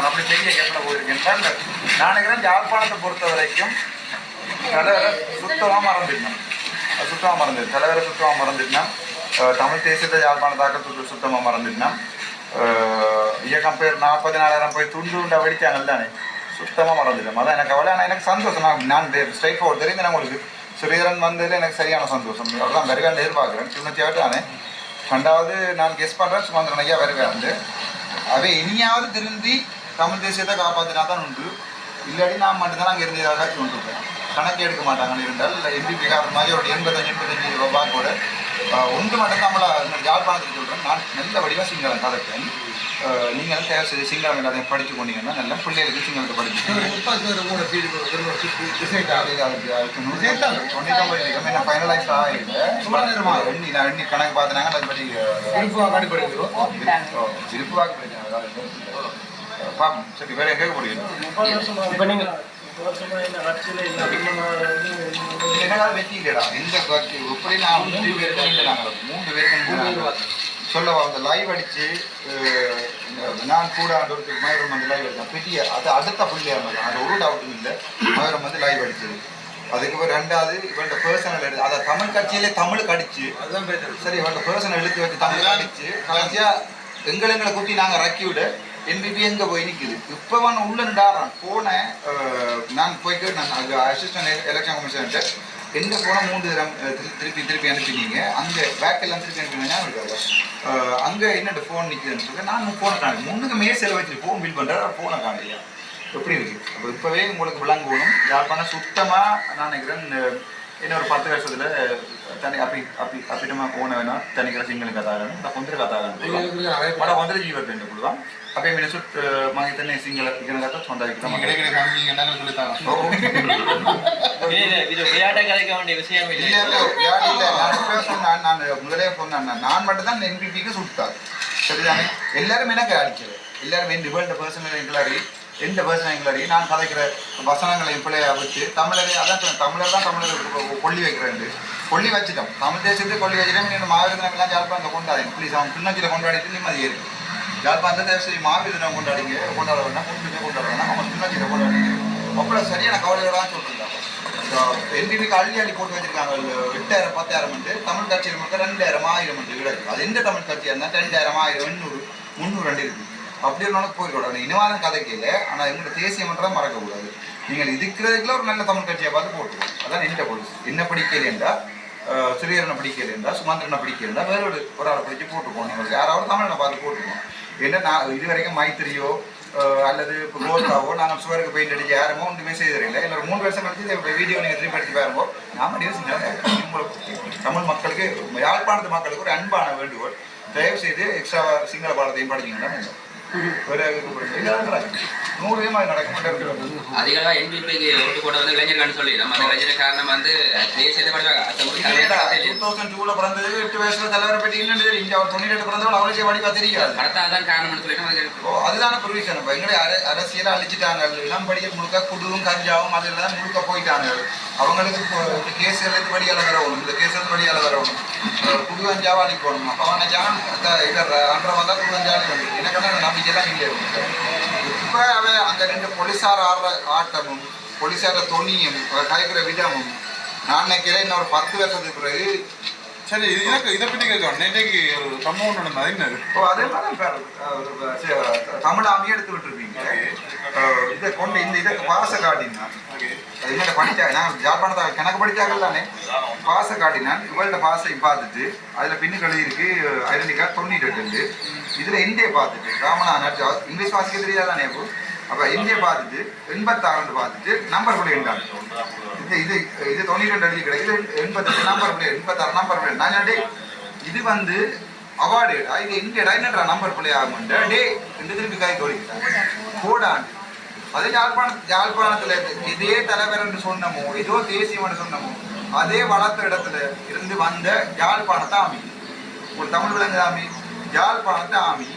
அப்படி பெரிய கேப்பில் போயிருக்கேன் இல்லை நான் நினைக்கிறேன் யாழ்ப்பாணத்தை பொறுத்த வரைக்கும் தலைவரை சுத்தமாக மறந்துட்டேன் சுத்தமாக மறந்துடு தலைவரை சுத்தமாக மறந்துட்டேன் தமிழ் தேசியத்தை யாழ்ப்பாண தாக்கத்துக்கு சுத்தமாக மறந்துட்டேன் இயக்கம் பேர் நாற்பத்தி நாலாயிரம் போய் துண்டு உண்டா வெடித்தாங்க தானே சுத்தமாக மறந்துட்டேன் அதான் எனக்கு கவலை ஆனால் எனக்கு சந்தோஷம் நான் நான் ஸ்ட்ரைட் ஃபார்வர்ட் தெரியுது நான் உங்களுக்கு ஸ்ரீதரன் வந்ததில் எனக்கு சரியான சந்தோஷம் அதான் வருவேன் எதிர்பார்க்குறேன் சின்ன தேவையானே ரெண்டாவது நான் கெஸ் பண்ணுறேன் சுமந்திரன் ஐயா வருவேன் வந்து. அவை இனியாவது திருந்தி தமிழ் தேசியத்தை காப்பாற்றினா தான் உண்டு. இல்லாட்டி நான் மட்டும்தான் அங்கே இருந்து ஏதாவது கொண்டு கணக்கு எடுக்க மாட்டாங்கன்னு இருந்தால் எம்பி பிகார் மாதிரி ஒரு எண்பத்தஞ்சு எண்பத்தஞ்சு ரூபாய் கூட ஒன்று மட்டும் நம்மளை யாழ்ப்பாணத்துக்கு சொல்கிறேன் நான் நல்ல வடிவாக சிங்களம் கதைப்பேன். ஆஹ் நீங்களும் தேவை செய்து சிங்களம் எல்லாத்தையும் படித்து கொண்டீங்கன்னா நல்ல பிள்ளைகளுக்கு சிங்களத்தை படிச்சு ஃபைனலைஸ் ஆகிருக்கு எண்ணி நான் எண்ணி கணக்கு பார்த்தினாங்க அது பற்றி இருப்பு வாக்கு பிரச்சனை அதாவது பார்ப்போம் சரி வேற கேட்க முடியும் என்னதான் வெற்றி இல்லைடா. எந்த கட்சி எப்படி நான் மூணு பேருக்கு இல்லை நாங்கள் மூணு பேருக்கு சொல்ல அந்த லைவ் அடிச்சு நான் கூட அந்த ஒரு மயூரம் வந்து லைவ் அடித்தேன் பெரிய அது அடுத்த புள்ளியாக இருந்தது அது ஒரு டவுட்டும் இல்லை. மயூரம் வந்து லைவ் அடிச்சது. அதுக்கப்புறம் ரெண்டாவது இவன்ட பர்சனல் எடுத்து அதை தமிழ் கட்சியிலே தமிழுக்கு அடிச்சு. சரி இவன்ட பர்சனல் எழுத்து வச்சு தமிழ் அடிச்சு கடைசியா எங்களை எங்களை குத்தி நாங்கள் ரக்கி விட என்பிபி எங்க போய் நிக்குது? இப்போ அவன் உள்ள நின்றாரான் போனேன் நான் போய்ட்டு நான் அது அசிஸ்டன்ட் எலெக்ஷன் கமிஷன்ட்டு எந்த போன மூன்று தரம் திருப்பி திருப்பி அனுப்பினீங்க? அங்க வேக்கெல்லாம் திருப்பி அனுப்பினீங்க. இருக்காது அங்க என்னோட ஃபோன் நிக்குதுன்னு சொல்லி நான் ஃபோனை காணி முன்னுக்கு மேசையில் வச்சு ஃபோன் பில் பண்றேன். ஃபோனை காணலையா? எப்படி இருக்கு? அப்போ இப்போவே உங்களுக்கு விளங்கணும். யாழ்ப்பாணம் சுத்தமா நான் நினைக்கிறேன் இன்னும் ஒரு பத்து வருஷத்துல தனி அப்படி அப்படி அப்பிட்டமா போன வேணா தனிக்கிற சிங்கள கதாகரன் இந்த கொந்திர கதாகரன் மட கொந்திர ஜீவத் என்று கொடுவான் அப்பே மீன சுட் மாங்கி தன்னை சிங்கள இக்கன கதை சொந்தாக்கிட்ட இது இது விளையாட்டை கதைக்க வேண்டிய விஷயம் இல்ல. இல்லை இல்ல நான் சொன்னேன் நான் முதலே சொன்னேன் நான். மட்டும் தான் என்பிபிக்கு சுட்டார் சரிதானே? எல்லாரும் எனக்கு அடிச்சது. எல்லாரும் எந்த வேர்ல்டு பர்சனல் எங்களறி எந்த பர்சனல் எங்களறி நான் கதைக்கிற வசனங்களை பிள்ளைய வச்சு தமிழரை அதான் சொன்னேன், தமிழர் தான் தமிழர் கொல்லி வைக்கிறேன் கொல்லி வச்சுட்டோம். தமிழ் தேசத்தை கொல்லி வச்சுட்டோம். எல்லாம் யாழ்ப்பாணத்தை கொண்டாடி ப்ளீஸ் அவன் பின்னச்சில கொண்டாடிட்டு நிம்மதி இருக்கு யாழ்ப்பாணத்தை தயவு செய்து மாவீரத்தினம் கொண்டாடிங்க கொண்டாட வேண்டாம் கொண்டு கொண்டாட வேண்டாம் அவன் பின்னச்சில கொண்டாடிங்க அப்புறம் சரியான கவலையோட சொல்றேன். எல்பிபிக்கு அள்ளி அள்ளி போட்டு வச்சிருக்காங்க எட்டாயிரம் பத்தாயிரம் வந்து தமிழ் கட்சியில் மட்டும் ரெண்டாயிரம் ஆயிரம் வந்து கிடக்கு அது எந்த தமிழ் கட்சியாக இருந்தால் ரெண்டாயிரம் ஆயிரம் எண்ணூறு முந்நூறு ரெண்டு இருக்குது அப்படி இருந்தாலும் போயிடக்கூடாது. இனவாதம் கதைக்கு இல்லை ஆனால் எங்களோட தேசிய மன்றம் மறக்கக்கூடாது. நீங்கள் இதுக்கிறதுக்குள்ள ஒரு நல்ல தமிழ் கட்சியை பார்த்து போட்டுருவோம் அதான் என்ன போலீஸ் என்ன படிக்கலைன்றா சிறியரனை பிடிக்கலைன்றா சுமந்திரனை பிடிக்கலைன்றா வேற ஒரு ஒரு ஆளை பிடிச்சி போட்டுப்போம் நீங்கள் யாராவது தமிழனை பார்த்து போட்டுருவோம் என்ன நான் இது வரைக்கும் மைத்திரியோ அல்லது இப்போ கோல்டாவோ நாங்கள் சுவருக்கு பெயிண்ட் அடிக்க யாருமோ ஒன்றுமே செய்திருக்கல. இல்லை ஒரு மூணு வருஷம் கழிச்சு இந்த வீடியோ நீங்கள் திருப்பி எடுத்து பாருங்கோ. நாம யோசிச்சோம் உங்களுக்கு தமிழ் மக்களுக்கு யாழ்ப்பாணத்து மக்களுக்கு ஒரு அன்பான வேண்டுகோள். தயவு செய்து எக்ஸ்ட்ரா சிங்கள பாடத்தையும் படிச்சீங்கன்னா வேற நூறு விதமாக நடக்க மாட்டேன் அதிகளவா என்பிபிக்கு ஓட்டு போட வந்து இளைஞர்கள் சொல்லி நம்ம அந்த இளைஞர் காரணம் வந்து தேசியத்தை தலைவர் டூ தௌசண்ட் டூல பிறந்தது எட்டு வயசுல தலைவரை பற்றி என்னன்னு தெரியும் இங்க அவர் தொண்ணூறு பிறந்தவள் அவளுக்கு வடிவா தெரியாது கடத்தாதான் காரணம்னு சொல்லிட்டு அதுக்கு ஓ அதுதான ப்ரொவிஷன். இப்போ எங்களை அர அரசியலை அழிச்சிட்டாங்க இளம்படியில் முழுக்க குடுவும் கஞ்சாவும் அதில் தான் முழுக்க போயிட்டாங்க அவங்களுக்கு இப்போ இந்த கேஸ் எழுத்து வழியால் வரணும் இந்த கேஸ் எழுத்து வழியால் வரணும் அஹ் குடு போகணும். அப்போ அவனை ஜான்? இவர் அன்றை வந்தால் குடு கஞ்சா அழிக்கணும் எனக்கு அந்த நம்பிக்கையெல்லாம் இல்லை இப்போ அவன் அந்த ரெண்டு போலீஸார் ஆடுற ஆட்டமும் போலீஸார துணியும் கலைக்கிற விதமும் நான் நினைக்கிறேன் இன்னொரு பத்து வருஷத்துக்கு பிறகு சரி இது எனக்கு இதை பற்றி கேட்கணும். நேற்றைக்கு ஒரு சம்பவம் நடந்தது. என்னது ஓ அதே மாதிரி தான் சரி, தமிழாமையே எடுத்து விட்டுருப்பீங்க இதை கொண்டு இந்த இதை பாச காட்டினான் அது என்ன படிச்சா? நாங்கள் ஜாழ்ப்பாணத்தை கணக்கு படிச்சார்கள் தானே பாச காட்டினான் இவள்கிட்ட பாசை பார்த்துட்டு அதில் பின்னுக்கு எழுதியிருக்கு ஐடென்டி கார்டு தொண்ணூற்றி எட்டு இதில் இந்திய பார்த்துட்டு ராமனா இங்கிலீஷ் வாசிக்க தெரியாதானே இப்போ அப்போ இந்திய பார்த்துட்டு எண்பத்தாறு பார்த்துட்டு நம்பர் பிள்ளை என்றாங்க இது இது இது தொண்ணூற்றி ரெண்டு அடி கிடைக்குது எண்பத்தெட்டு நம்பர் பிள்ளை எண்பத்தாறு நம்பர் பிள்ளை நான் டே இது வந்து அவார்டு இது எங்கடா என்னடா நம்பர் பிள்ளை ஆகும்ன்ற டே ரெண்டு திருப்பி கை தோழிக்கிட்டாங்க கோடாண்டு அதே யாழ்ப்பாண யாழ்ப்பாணத்துல இதே தலைவர் என்று சொன்னமோ ஏதோ தேசியம் என்று சொன்னமோ அதே வளர்த்த இடத்துல இருந்து வந்த யாழ்ப்பாணத்தை ஆமி. ஒரு தமிழ் விலங்கு ஆமி யாழ்ப்பாணத்தை ஆமி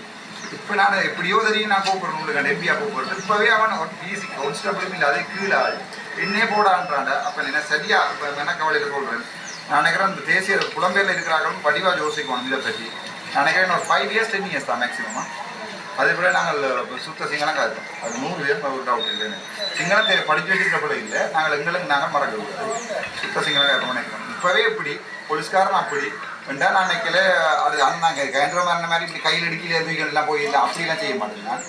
இப்போ நான் எப்படியோ தெரியும் நான் கூப்பிடுறேன் உங்களுக்கு எம்பியா கூப்பிடுறது இப்போவே அவன் பிசி கவுன்சிலபிள் இல்லை அதே கீழே ஆள். என்னே போடான்றாண்ட அப்போ என்ன சரியா? இப்போ என்ன கவலையில் சொல்கிறேன் நான் நினைக்கிறேன் அந்த தேசிய புலம்பெயர்ல இருக்கிறார்களும் படிவாக யோசிக்கணும் இதை பற்றி நினைக்கிறேன் ஒரு ஃபைவ் இயர்ஸ் டென் இயர்ஸ் தான் மேக்ஸிமம் அதே போல நாங்கள் சுத்த சிங்களம் காய்ப்போம் அது நூறு பேர் ஒரு டவுட் இல்லைன்னு சிங்களம் படிச்சு வச்சுக்கிற போல இல்லை. நாங்கள் எங்களுக்கு நாங்கள் மறக்க கூடாது சுத்த சிங்களம் காய்ப்போம் நினைக்கிறோம் இப்போவே இப்படி போலீஸ்காரன் அப்படி வேண்டா நான் நினைக்கல அது அண்ணன் நாங்கள் மாதிரி மாதிரி இப்படி கையில் இடுக்கில தூக்கிகள் எல்லாம் போய் இல்லை அப்படிலாம் செய்ய மாட்டேன் நான்.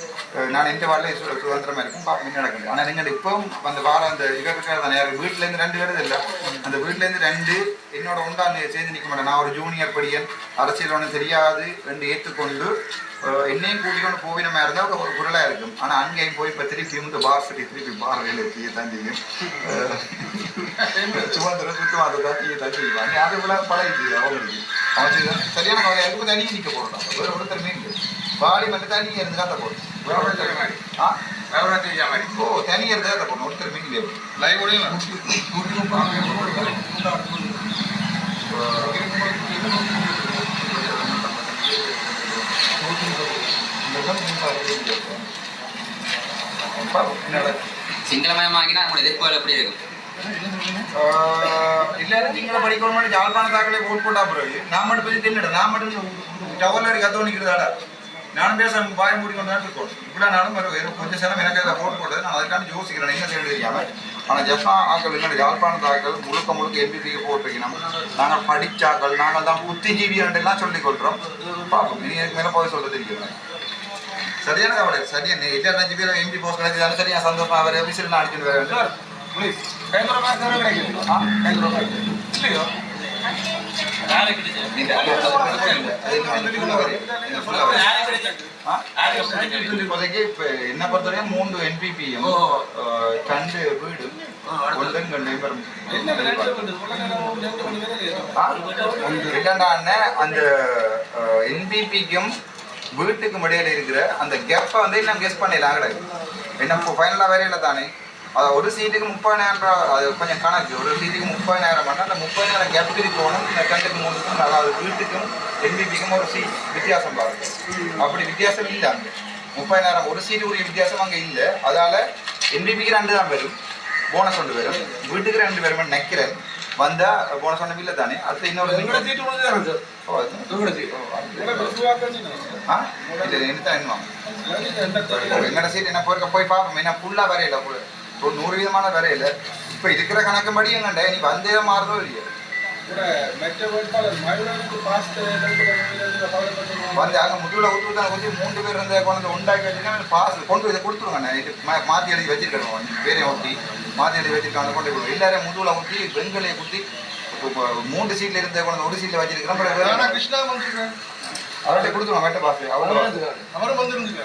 நான் எந்த வாரில் சு சுதந்திரமாக இருக்கும் பார்க்க நடக்குது ஆனால் நீங்கள் இப்போ அந்த வாரம் அந்த இவருக்கு நேரம் யார் வீட்டிலேருந்து ரெண்டு பேரும் இல்லை. அந்த வீட்டிலேருந்து ரெண்டு என்னோட உண்டா சேர்ந்து நிற்க மாட்டேன் நான் ஒரு ஜூனியர் படியன் அரசியல் ஒன்றும் தெரியாது ரெண்டு ஏற்றுக்கொண்டு என்னையும் கூட்டிக்கொண்டு போவின மாதிரி இருந்தால் ஒரு குரலாக இருக்கும் ஆனால் அங்கேயும் போய் இப்போ திருப்பி இந்த பார் சிட்டி திருப்பி பார் வேலை செய்ய தான் செய்யும் சுதந்திரம் சுத்தமாக தான் செய்ய தான் செய்வாங்க அது போல பழகிது அவங்களுக்கு அவன் சரியான கவலை இருக்கும் தனியாக நிற்க போகிறோம் வேறு ஒருத்தர் மீன் பாடி மட்டும் தனியாக இருந்து காத்த போகிறோம் ஆ ஓ தனியாக இருந்து காத்த போகணும் ஒருத்தர் மீன் இல்லையா லைவ் சிங்களமயமாகினா நம்மளோட எதிர்ப்புகள் எப்படி இருக்கும்? எல்லாரும் நீங்கள படிக்கணும் ஜாழ்ப்பாண தாக்கலே ஓட் போட்டா பிறகு நான் மட்டும் போய் தின்னுட நான் மட்டும் டவர்ல இருக்க கத்தோ நிற்கிறதாடா நானும் பேச பாய மூடி கொண்டு தான் இருக்கோம். இப்படி நானும் ஒரு கொஞ்சம் சிலம் எனக்கு அதில் போட் போட்டது. நான் அதுக்காண்டி யோசிக்கிறேன். என்ன செய்ய தெரியாம? ஆனால் ஜப்பா ஆக்கள் என்னோட யாழ்ப்பாண தாக்கல் முழுக்க முழுக்க எம்பிபிக்கு போட்டிருக்கணும் நாங்கள் படிச்சாக்கள் நாங்கள் தான் புத்திஜீவி எல்லாம் சொல்லிக் கொள்றோம். பார்ப்போம் இனி எனக்கு மேலே போய் சொல்ல தெரியும்? சரியான கவலை சரியான எட்டு அஞ்சு பேர் எம்பி போஸ்ட் கிடைச்சதாலும் சரியா சந்தோஷம் அவர் ஆஃபீஸில் நான் அடிச்சுட்டு வரேன் இல்லையோ என்ன பொறுத்தவரையும் மூன்று என்பிபியும் கண்டு வீடு பெறும் என்னடா அந்த என்பிபிக்கும் வீட்டுக்கு இடையில இருக்கிற அந்த கேப்பை வந்து இன்னும் கெஸ் பண்ணிடலாம் கிடையாது என்ன இப்போ ஃபைனலாக வரையில தானே. அது ஒரு சீட்டுக்கு முப்பதாயிரம் அது கொஞ்சம் கணக்கு. ஒரு சீட்டுக்கு முப்பதாயிரம் பண்ணால் அந்த முப்பதாயிரம் கேப் போகணும். இந்த கண்டுக்கு மூணுக்கும் அதாவது வீட்டுக்கும் எம்பிபிக்கும் ஒரு சீட் வித்தியாசம் பாருங்க அப்படி வித்தியாசம் இல்லை அங்கே. முப்பதாயிரம் ஒரு சீட்டு உரிய வித்தியாசம் அங்கே இல்லை. அதால் எம்பிபிக்கு ரெண்டு தான் வரும். போனஸ் கொண்டு வரும். வீட்டுக்கு ரெண்டு பேருமே நினைக்கிறேன். வந்தா போனஸ் ஒன்று இல்லை தானே? அடுத்து இன்னொரு எங்கட சீட் என்ன போயிருக்க? போய் பார்ப்போம். என்ன ஃபுல்லாக வரையில நூறு விதமான வரையில இப்போ இருக்கிற கணக்கும்படி எங்கண்ட நீ வந்தே மாறுதோ இல்லையோ? வந்து அங்கே முதுகுல ஊற்று தான் ஊற்றி மூன்று பேர் இருந்த கொண்டு உண்டாக்கி வச்சுன்னா பாஸ் கொண்டு இதை கொடுத்துருவாங்க இது மா- மாத்தி எழுதி வச்சிருக்கிறோம் பேரையும் ஊற்றி மாத்தி எழுதி வச்சிருக்காங்க கொண்டு போய் எல்லாரும் முதுகுல ஊற்றி வெண்கலையை குத்தி மூன்று சீட்ல இருந்த கொண்டு ஒரு நானா வேற- கிருஷ்ணா வந்திருக்கேன் அவர்கிட்ட கொடுத்துருவாங்க வெட்ட பாஸ் அவ்வளோ அவரும் வந்திருந்துங்க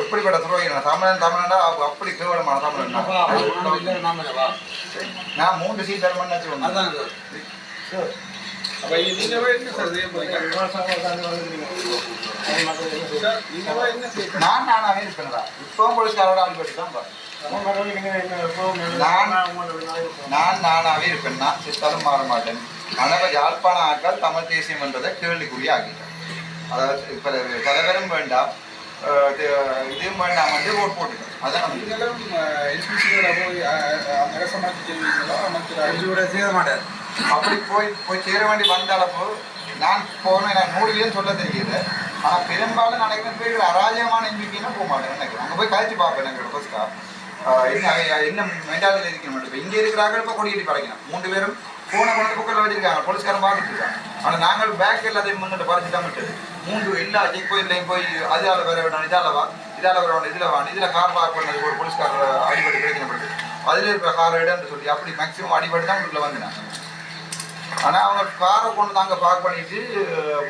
எப்படிப்பட்ட துரோகிகள் தமிழன் தமிழன்டா அப்ப அப்படி கேவலமான தமிழன். நான் மூன்று சீட் தரமான்னு நான் நானாவே இருப்பேன்டா இப்பவும் போலீஸ்காரோட அடிபட்டு தான். நான் நான் நானாவே இருப்பேன். நான் சித்தாலும் மாற மாட்டேன். ஆனால் யாழ்ப்பாண ஆக்கள் தமிழ் தேசியம் என்றதை கேள்விக்குறி ஆகிட்டேன் அதாவது இப்போ தலைவரும் வேண்டாம். இது- இதுவும் வேண்டாம் வந்து ஓட் போட்டுட்டேன். அதான். செய்வீங்களா அமைச்சர்? அப்படி போய் போய் சேர வேண்டி வந்த அளவு நான் போனேன் நான் நூறு வீதம் சொல்ல தெரியல. ஆனால் பெரும்பாலும் நினைக்கிறேன் பேர் அராஜகமான எம்பிபின்னா போக மாட்டேன் நினைக்கிறேன் அங்கே போய் கழிச்சு பார்ப்பேன் எனக்கு ஃபர்ஸ்டா என்ன என்ன மென்டாலிட்டியில் இருக்கணும்? இங்கே இருக்கிறாங்க இப்போ கொடியேற்றி படைக்கணும். மூன்று பேரும் போன கொண்டு புக்கில் வச்சிருக்காங்க. போலீஸ்காரன் பார்த்துட்டு இருக்காங்க ஆனால் நாங்கள் பேக் எல்லாத்தையும் முன்னிட்டு பறிச்சு தான் மூன்று எல்லா செக் போயிட்லையும் போய் அதால் வர வேண்டாம் இதால வா இதால வர வேண்டாம் இதில் வா இதில் கார் பார்க் பண்ணது ஒரு போலீஸ்காரர் அடிபட்டு பிரச்சனைப்படுது. அதில் இருக்கிற கார் இடம்னு சொல்லி அப்படி மேக்ஸிமம் அடிபட்டு தான் உள்ள வந்தேன். ஆனால் அவங்க காரை கொண்டு தாங்க பார்க் பண்ணிட்டு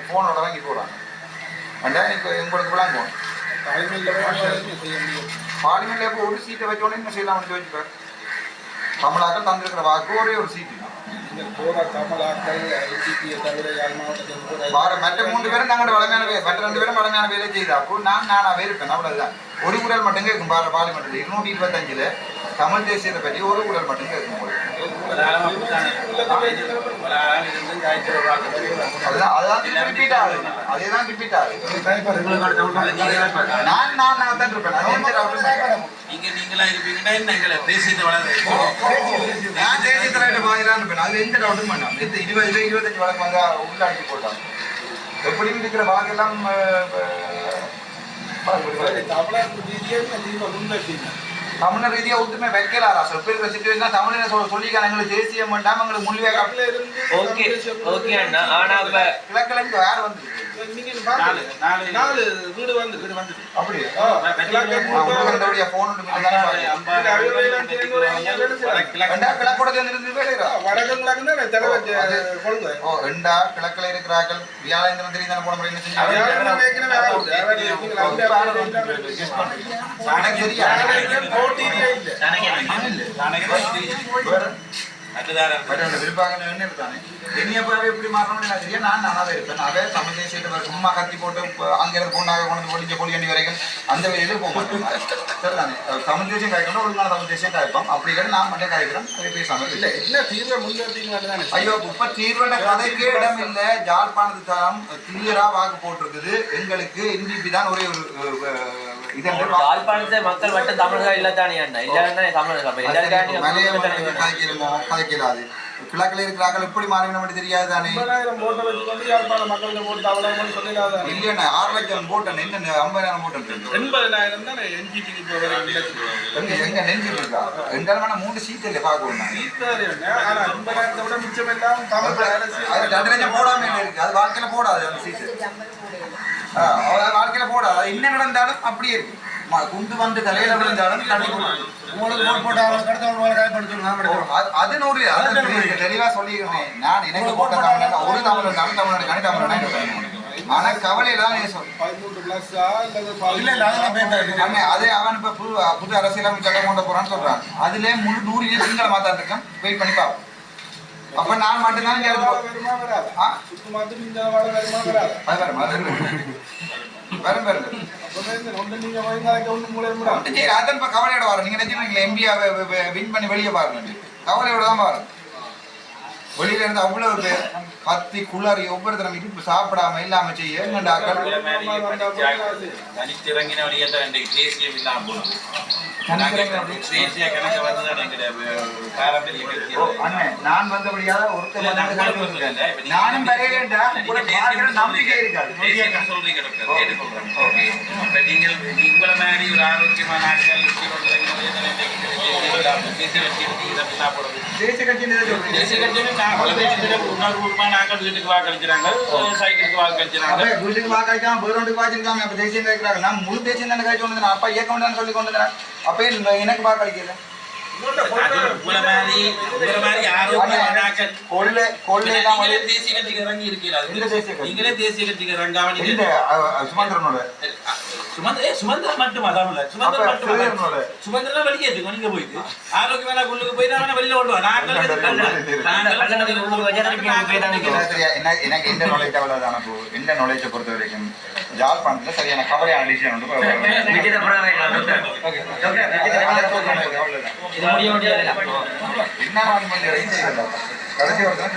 ஃபோனோட வாங்கி போகிறாங்க அண்டா இப்போ எங்களுக்கு விளாங்க போகணும் தலைமையில் பார்லிமெண்ட்ல இப்போ ஒரு சீட்டை வச்சோடனே என்ன செய்யலாம்னு யோசிப்பார் தமிழாக்கள் தந்திருக்கிற வாக்கு ஒரே ஒரு சீட்டு மற்ற மூன்று பேரும் நாங்கள் வளமையான வேலை மற்ற ரெண்டு பேரும் வளமையான வேலை செய்தா அப்போ நான் நானாவே இருப்பேன் அவ்வளவுதான். ஒரு குரல் மட்டும் கேட்கும் பாராளுமன்றத்தில் இருநூற்றி இருபத்தஞ்சில் தமிழ் தேசியத்தை பற்றி ஒரு குரல் மட்டும் கேட்கும் நீங்க நீங்களா இருப்பீங்கன்னா எங்களை பேசிட்டு வளர்ந்து நான் தேசிய தலைவர் இருப்பேன். எந்த டவுட்டும் எந்த இருபது இருபத்தஞ்சு வழக்கு வந்தா எப்படியும் இருக்கிற தமிழர் ரீதியா ஒத்துமே வைக்கலாரா? இருக்கிற சுச்சுவேஷன் தமிழரை சொல்ல சொல்லிக்கான எங்களுக்கு தேசியம் வேண்டாம் எங்களுக்கு மொழியாக ஓகே ஓகே அண்ணா. ஆனா இப்ப கிழக்கில் இங்க வேற வந்து. நாலு நாலு. நாலு வீடு வந்து வீடு வந்து. அப்படி ஆ, கிழக்கு மூணு போன் ரெண்டா கிழக்கூடத்துல இருந்து வேலையா வடக்கு கிழக்குன்னா தலைவர் கொள்கை ஓ ரெண்டா கிழக்கில் இருக்கிறார்கள். வியாழேந்திரன் தெரியும் தானே போன முறை என்ன அவர் செஞ்சாங்க யாரும் இல்லை பட் விருப்பாக என்ன இருக்கானே என்னையப்பாவே எப்படி மாறணும்னு எனக்கு தெரியும் நான் நானாவே இருப்பேன். அதே தமிழ் தேசியத்தை வர சும்மா கத்தி போட்டு இப்ப அங்க இருந்து பொண்ணாக கொண்டு வந்து பொடிஞ்ச பொடியண்டி வரைக்கும் அந்த வழியில போக மாட்டேன். சரிதானே? தமிழ் தேசியம் காய்க்கணும் ஒழுங்கான தமிழ் தேசியம் காய்ப்போம். அப்படி இல்லை நான் மட்டும் காய்க்கிறேன். அதை பேசாம இல்ல என்ன தீர்வை முன்னிறுத்தீங்க தானே ஐயோ இப்ப தீர்வட கதைக்கே இடம் இல்ல. ஜாழ்ப்பாணத்து கிளியரா வாக்கு போட்டிருக்குது. எங்களுக்கு என்டிபி தான் ஒரே ஒரு யாழ்ப்பாணத்தை மக்கள் மட்டும் தமிழர்கள் இல்லத்தானே அண்ணா. எல்லாரும் தமிழர்கள் அப்ப எல்லாருக்காண்டி மலைய நம்ம தானே மக்களுக்கு கதைக்கிறோமோ கதைக்கிறாது கிழக்கில் இருக்கிறார்கள் எப்படி மாறினோம் தெரியாது தானே? ஓட்டை வச்சுக்கொண்டு யாழ்ப்பாண மக்களுக்கு போட்டு அவ்வளவு சொல்லிடாத. இல்லைண்ணா ஆறு லட்சம் போட்டேன் என்ன ஐம்பதாயிரம் போட்டேன் எண்பதாயிரம் தானே வரைக்கும் எங்க எங்க நெஞ்சு இருக்கா? ரெண்டாயிரம் மூணு சீட் இல்லை பார்க்கணும் விட மிச்சம் எல்லாம் தமிழ் அது அரசியல் ரெண்டு லட்சம் போடாம இருக்கு? அது வாழ்க்கையில போடாது அந்த சீட்டு வாழ்க்கையில போடாது அது என்ன நடந்தாலும் அப்படியே இருக்கு. ம- குண்டு வந்து தலையில விழுந்தாலும் போடும் உங்களுக்கு ஓட் போட்டு அவங்களுக்கு அடுத்தவங்க காயப்படுத்தணும் ஓ, அது- அது நூறு தெளிவா- சொல்லியிருந்தேன் நான் எனக்கு போட்ட தமிழன் ஒரு தமிழன் தமிழ் தமிழன் கனி தமிழன் ஆனா கவலையில தான் நீ சொல். பதிமூன்று பிளஸ்ஸா இல்லது இல்ல இல்ல அதெல்லாம் பேசாது அண்ணே, அது அவன் இப்ப புது புது அரசியலமைப்பு சட்டம் கொண்டு போறான்னு சொல்றான். அதுல முழு நூறு சிங்கள மாத்தான் இருக்கேன் வெயிட் பண்ணி பாப்போம். அப்ப நான் மட்டும்தான் வருமா வராது? சுத்து மாத்து வருமா வராது அது வரும் வரும் வரும் வரும் நீங்க இப்ப கவலையோட வரும் நீங்க நினைச்சீங்க எம்பியா வின் பண்ணி வெளியே பாருங்க. கவலையோட தான் வரும் வெளியில இருந்து அவ்வளவு பேர் கத்தி குளறி ஒவ்வொருத்தரும் இடுப்பு சாப்பிடாம இல்லாம செய்ய எங்கண்டாக்கள் தனித்திறங்கின இன்றைக்கு தேசியம் இல்லாம போனோம் நான் வந்தபடியாக ஒருத்தர் நானும் நம்பிக்கை இருக்காது. நீங்கள் உங்களை மாதிரி ஒரு ஆரோக்கியமான ஆட்கள் தேசிய கட்சியில ஆட்கள் வாக்களிக்கிறாங்க சைக்கிளுக்கு வாக்களிக்கிறாங்க வீட்டுக்கு வாக்களிக்காம பேரோண்டுக்கு வாக்களிக்காம அப்ப தேசியம் கேட்கிறாங்க நான் முழு தேசியம் தானே கழிச்சு கொண்டு. அப்பா இயக்கம் சொல்லி கொண்டு அப்ப எனக்கு வாக்களிக்கல சுமந்திரனோட சுமந்திரன் மட்டும் அதான் இல்ல. சுமந்திரன் மட்டும். சுமந்திரன் வெளியேற்றுங்க நீங்க போயிட்டு ஆரோக்கியமான குள்ளுக்கு போய் அவனை வெளியில கொண்டு நாங்கள் உள்ளுக்கு தான். எனக்கு எந்த நாலேஜ் அவ்வளவுதான போ எந்த நாலேஜை பொறுத்த வரைக்கும் ஜாழ்ப்பாணத்துல சரியான கவலையான டிசிஷன் முடியாது என்ன கடைசி ஒருத்தன்